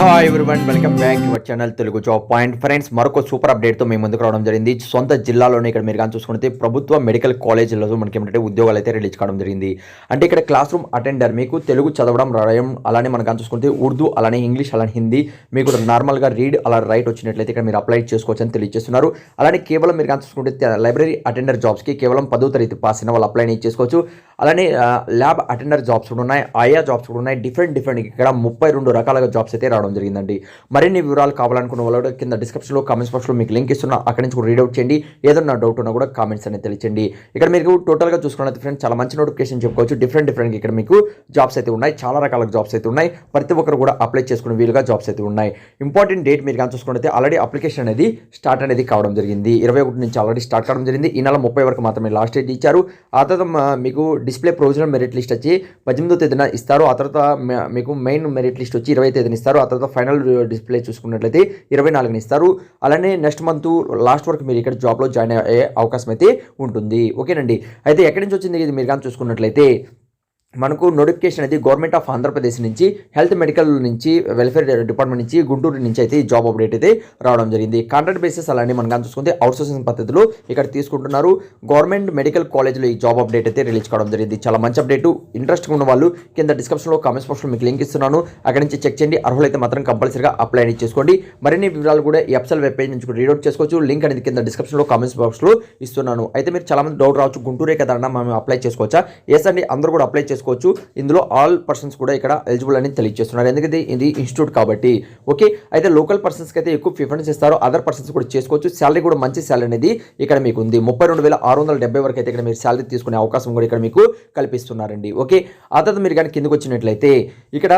Hi everyone welcome back to our channel Telugu job point friends మరొక super అప్డేట్తో మేము ముందుకు రావడం జరిగింది. సొంత జిల్లాలోనే ఇక్కడ మీరు కానీ చూసుకుంటే ప్రభుత్వ మెడికల్ కాలేజీలలో మనకి ఏంటంటే ఉద్యోగాలు అయితే రిలీజ్ కావడం జరిగింది. అంటే ఇక్కడ క్లాస్ రూమ్ అటెండర్ మీకు తెలుగు చదవడం రాయడం అలానే మనం కానీ చూసుకుంటే ఉర్దూ అలానే ఇంగ్లీష్ అలానే హిందీ మీకు నార్మల్గా రీడ్ అలా రైట్ వచ్చినట్లయితే ఇక్కడ మీరు అప్లై చేసుకోవచ్చు అని తెలియజేస్తున్నారు. అలానే కేవలం మీరు కానీ చూసుకుంటే లైబ్రరీ అటెండర్ జాబ్స్కి కేవలం పదో తరగతి పాస్ అయిన వాళ్ళు అప్లై చేసుకోవచ్చు. అలానే ల్యాబ్ అటెండర్ జాబ్స్ కూడా ఉన్నాయి ఆయా జాబ్స్ కూడా ఉన్నాయి. డిఫరెంట్ డిఫరెంట్ ఇక్కడ ముప్పై రెండు రకాలుగా జాబ్స్ అయితే రావడం జరిగిందండి. మరిన్ని వివరాలు కావాలనుకున్న వాళ్ళు కింద డిస్క్రిప్షన్లో కామెంట్స్ బాక్స్లో మీకు లింక్ ఇస్తున్నా. అక్కడి నుంచి కూడా రీడ్ అవుట్ చేయండి. ఏదన్నా డౌట్ ఉన్నా కూడా కామెంట్స్ అనేది తెలియచండి ఇక్కడ మీకు టోటల్గా చూసుకున్నట్టు ఫ్రెండ్స్ చాలా మంచి నోటిఫికేషన్ చెప్పుకోవచ్చు. డిఫరెంట్ డిఫరెంట్ ఇక్కడ మీకు జాబ్స్ అయితే ఉన్నాయి. చాలా రకాల జాబ్స్ అయితే ఉన్నాయి. ప్రతి ఒక్కరు కూడా అప్లై చేసుకునే వీలుగా జాబ్స్ అయితే ఉన్నాయి. ఇంపార్టెంట్ డేట్ మీరు కానీ చూసుకుంటే ఆల్రెడీ అప్లికేషన్ అనేది స్టార్ట్ అనేది కావడం జరిగింది. ఇరవై ఒకటి నుంచి ఆల్రెడీ స్టార్ట్ కావడం జరిగింది. ఈ నెల ముప్పై వరకు మాత్రమే లాస్ట్ డేట్ ఇచ్చారు. ఆ తర్వాత మీకు డిస్ప్లే ప్రొవిజనల్ మెరిట్ లిస్ట్ వచ్చి పద్దెనిమిదో తేదీన ఇస్తారు. ఆ తర్వాత మీకు మెయిన్ మెరిట్ లిస్ట్ వచ్చి ఇరవై తేదీన ఇస్తారు. ఆ తర్వాత ఫైనల్ డిస్ప్లే చూసుకున్నట్లయితే ఇరవై నాలుగుని ఇస్తారు. అలానే నెక్స్ట్ మంత్ లాస్ట్ వరకు మీరు ఇక్కడ జాబ్లో జాయిన్ అయ్యే అవకాశం అయితే ఉంటుంది. ఓకేనండి. అయితే ఎక్కడి నుంచి వచ్చింది ఇది మీరు కానీ చూసుకున్నట్లయితే మనకు నోటిఫికేషన్ అనేది గవర్నమెంట్ ఆఫ్ ఆంధ్రప్రదేశ్ నుంచి హెల్త్ మెడికల్ నుంచి వెల్ఫేర్ డిపార్ట్మెంట్ నుంచి గుంటూరు నుంచి అయితే ఈ జాబ్ అప్డేట్ అయితే రావడం జరిగింది. కాంట్రాక్ట్ బేసిస్ అలానే మనం కానీ చూసుకుంటే అవుట్సోర్సింగ్ పద్ధతిలో ఇక్కడ తీసుకుంటున్నారు. గవర్నమెంట్ మెడికల్ కాలేజ్లో ఈ జాబ్ అప్డేట్ అయితే రిలీజ్ కావడం జరిగింది. చాలా మంచి అప్డేట్ ఇంట్రెస్ట్ ఉన్న వాళ్ళు కింద డిస్క్రిప్షన్లో కామెంట్స్ బాక్స్లో మీకు లింక్ ఇస్తున్నాను. అక్కడ నుంచి చెక్ చేయండి. అర్హులైతే మాత్రం కంపల్సరీగా అప్లై అనేది చేసుకోండి. మరిన్ని వివరాలు కూడా ఈ ఎఫ్సెల్ వెబ్ పేజ్ నుంచి కూడా రీడ్ అవుట్ చేసుకోవచ్చు. లింక్ అనేది కింద డిస్క్రిప్షన్లో కామెంట్స్ బాక్స్లో ఇస్తున్నాను. అయితే మీరు చాలా మంది డౌట్ రావచ్చు. గుంటూరే కదా అన్న మనం అప్లై చేసుకోవచ్చా? ఎస్ అండి అందరూ కూడా అప్లై చేసుకోవచ్చు ఇందులో ఆల్ పర్సన్స్ కూడా ఇక్కడ ఎలిజిబుల్ అని తెలియజేస్తున్నారు. ఎందుకంటే ఇది ఇన్స్టిట్యూట్ కాబట్టి. ఓకే అయితే లోకల్ పర్సన్స్కి అయితే ఎక్కువ ప్రిఫరెన్స్ ఇస్తారు అదర్ పర్సన్స్ కూడా చేసుకోవచ్చు. శాలరీ కూడా మంచి శాలరీ అనేది ఇక్కడ మీకు ఉంది ముప్పై రెండు వేల ఆరు వందల డెబ్బై వరకు అయితే ఇక్కడ మీరు శాలరీ తీసుకునే అవకాశం కూడా ఇక్కడ మీకు కల్పిస్తున్నారండి. ఓకే ఆ తర్వాత మీరు కానీ కిందకు వచ్చినట్లయితే ఇక్కడ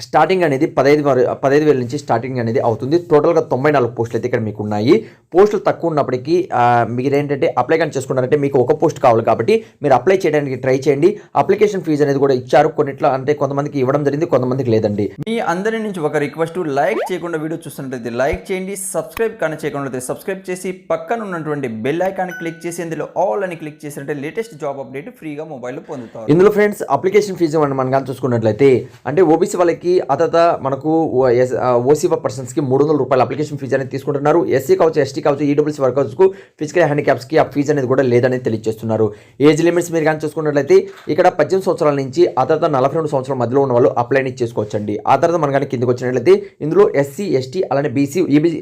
స్టార్టింగ్ అనేది పదహైదు వర- పదహైదు వేల నుంచి స్టార్టింగ్ అనేది అవుతుంది. టోటల్గా తొంభై నాలుగు పోస్టులు అయితే ఇక్కడ మీకు ఉన్నాయి. పోస్టులు తక్కువ ఉన్నప్పటికీ మీరు ఏంటంటే అప్లై కానీ చేసుకున్నారంటే మీకు ఒక పోస్ట్ కావాలి కాబట్టి మీరు అప్లై చేయడానికి ట్రై చేయండి. అప్లికేషన్ ఫీజు అనేది కూడా ఇచ్చారు. కొన్నిట్లో అంటే కొంతమందికి ఇవ్వడం జరిగింది కొంతమందికి లేదండి. మీ అందరి నుంచి ఒక రిక్వెస్ట్ లైక్ చేయకుండా వీడియో చూస్తున్నట్లయితే లైక్ చేయండి సబ్స్క్రైబ్ కానీ చేయకుండా సబ్స్క్రైబ్ చేసి పక్కన ఉన్నటువంటి బెల్ ఐకాన్ క్లిక్ చేసి ఇందులో ఆల్ అని క్లిక్ చేసినట్టే లేటెస్ట్ జాబ్ అప్డేట్ ఫ్రీగా మొబైల్లో పొందుతారు. ఇందులో ఫ్రెండ్స్ అప్లికేషన్ ఫీజు మనం మనం కానీ చూసుకున్నట్లయితే అంటే ఓబీసీ వాళ్ళకి ఆ తర్వాత మనకు ఓసీ పర్సన్స్కి మూడు వందల రూపాయల అప్లికేషన్ ఫీజు అనేది తీసుకుంటున్నారు. ఎస్సీ కావచ్చు ఎస్టీ కావచ్చు ఈడబ్ల్యూసీ వర్కర్స్కు ఫిజికల్ హ్యాండిక్యాప్స్కి ఆ ఫీజు అనేది కూడా లేదని తెలియజేస్తున్నారు. ఏజ్ లిమిట్స్ మీరు కానీ చూసుకున్నట్లయితే ఇక్కడ పద్దెనిమిది సంవత్సరాల నుంచి ఆ తర్వాత నలభై రెండు సంవత్సరాల మధ్యలో ఉన్న వాళ్ళు అప్లై చేసుకోవచ్చండి. ఆ తర్వాత మనం కానీ కిందకి వచ్చినట్లయితే ఇందులో ఎస్సీ ఎస్టీ అలానే బీసీ ఈబీ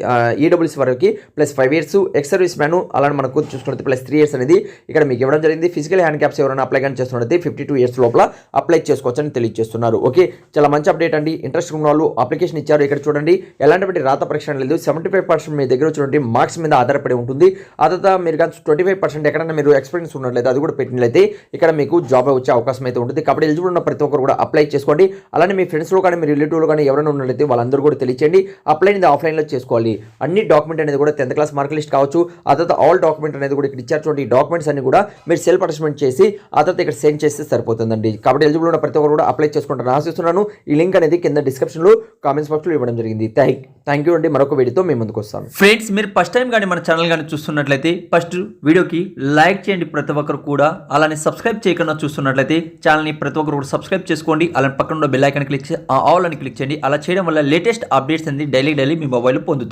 ఈడబ్ల్యూసీ వరకు plus five years ex service man అలానే మనకు చూసుకున్నట్లయితే ప్లస్ త్రీ ఇయర్స్ అనేది ఇక్కడ మీకు ఇవ్వడం జరిగింది. ఫిజికల్ హ్యాండ్ క్యాప్స్ ఎవరైనా అప్లై కానీ చేస్తున్నట్లయితే ఫిఫ్టీ టూ ఇయర్స్ లోపల అప్లై చేసుకోవచ్చని తెలియజేస్తున్నారు. ఓకే చాలా మంచి అప్డేట్ అండి ఇంట్రెస్ట్ ఉన్న వాళ్ళు అప్లికేషన్ ఇచ్చారు ఇక్కడ చూడండి. ఎలాంటి రాత పరీక్ష లేదు. సెవెంటీ ఫైవ్ పర్సెంట్ మీ దగ్గర వచ్చినటువంటి మార్క్స్ మీద ఆధారపడి ఉంటుంది. ఆ తర్వాత మీరు కానీ ట్వంటీ ఫైవ్ పర్సెంట్ ఎక్కడైనా మీరు ఎక్స్పీరియన్స్ ఉన్నట్లయితే అది కూడా పెట్టినట్లయితే ఇక్కడ మీకు జాబ్ వచ్చే అవకాశం అయితే ఉంటుంది. కాబట్టి ఎలిజిబుల్ ఉన్న ప్రతి ఒక్కరు కూడా అప్లై చేసుకోండి. అలానే మీ ఫ్రెండ్స్లో కానీ మీ రిలేటివ్లో కానీ ఎవరైనా ఉన్నట్లయితే వాళ్ళందరూ కూడా తెలియచేయండి. అప్లై అనేది ఆఫ్లైన్లో చేసుకోవాలి. అన్ని డాక్యుమెంట్ అనేది కూడా టెన్త్ క్లాస్ మార్క్ లిస్ట్ కావచ్చు. ఆ తర్వాత ఆల్ డాక్యుమెంట్ అనేది కూడా ఇక్కడ ఇచ్చారు చూడండి. ఈ డాక్యుమెంట్స్ అన్ని కూడా మీరు సెల్ఫ్ అటాచ్మెంట్ చేసి ఆ తర్వాత ఇక్కడ సెండ్ చేస్తే సరిపోతుందండి. కాబట్టి ఎలిజిబుల్ ఉన్న ప్రతి ఒక్కరు కూడా అప్లై చేసుకుంటారు. ఆశిస్తున్నాను ఈ లింక్ అనేది కింద డిస్క్రిప్షన్లో కామెంట్స్ బాక్స్లో ఇవ్వడం జరిగింది. థ్యాంక్ థ్యాంక్ యూ అండి. మరొక వీడియోతో మేము ముందుకు వస్తాం ఫ్రెండ్స్ మీరు ఫస్ట్ టైం కానీ మన ఛానల్ కానీ చూస్తున్నట్లయితే ఫస్ట్ వీడియోకి లైక్ చేయండి ప్రతి ఒక్కరు కూడా. అలానే సబ్స్క్రైబ్ చేయకుండా చూస్తున్నట్లయితే ఛానల్ని ప్రతి ఒక్కరు కూడా సబ్స్క్రైబ్ చేసుకోండి. అలానే పక్కన ఉన్న బెల్ ఐకాన్ క్లిక్ చేసి ఆల్ అని క్లిక్ చేయండి. అలా చేయడం వల్ల లేటెస్ట్ అప్డేట్స్ అనేది డైలీ డైలీ మీ మొబైల్ పొందుతారు